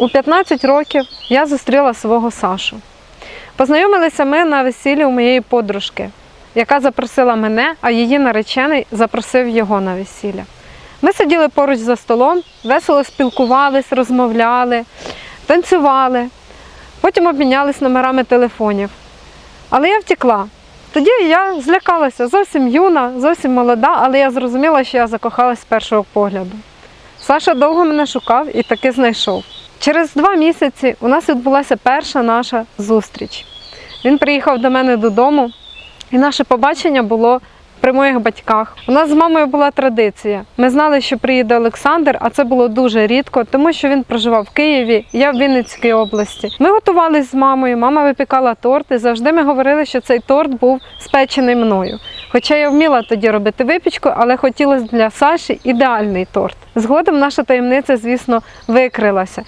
У 15 років я зустріла свого Сашу. Познайомилися ми на весіллі у моєї подружки, яка запросила мене, а її наречений запросив його на весілля. Ми сиділи поруч за столом, весело спілкувались, розмовляли, танцювали. Потім обмінялись номерами телефонів. Але я втекла. Тоді я злякалася, зовсім юна, зовсім молода, але я зрозуміла, що я закохалась з першого погляду. Саша довго мене шукав і таки знайшов. Через два місяці у нас відбулася перша наша зустріч. Він приїхав до мене додому, і наше побачення було при моїх батьках. У нас з мамою була традиція. Ми знали, що приїде Олександр, а це було дуже рідко, тому що він проживав в Києві, я в Вінницькій області. Ми готувались з мамою, мама випікала торт, і завжди ми говорили, що цей торт був спечений мною. Хоча я вміла тоді робити випічку, але хотілося для Саші ідеальний торт. Згодом наша таємниця, звісно, викрилася.